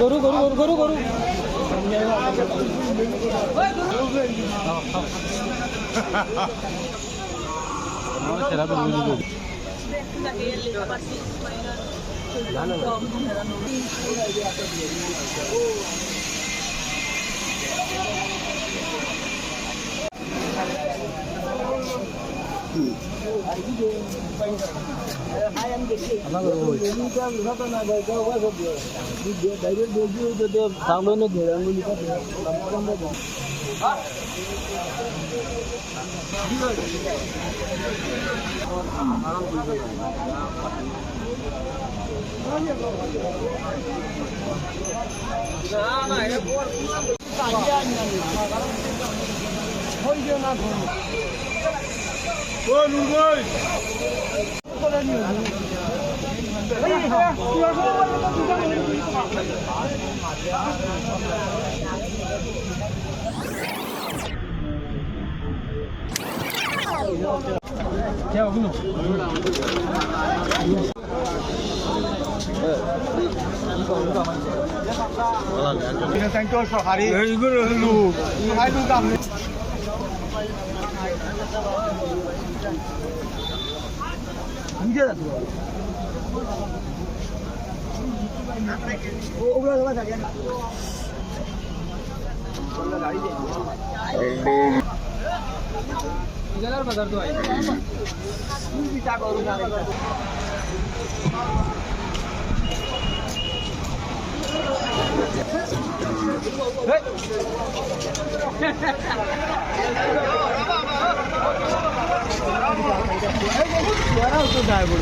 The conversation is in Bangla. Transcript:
গরু গরু গরু গরু গরু Hmm. थांबवण्यात घेरांगोली না না 야, 오군요. 이거 생겨서 하리. 이거를 흘루. 하이도 담네. নিজে যাচ্ছি বাজার তো আই বিচার করুন Hey! स्वरा होतो डायबोड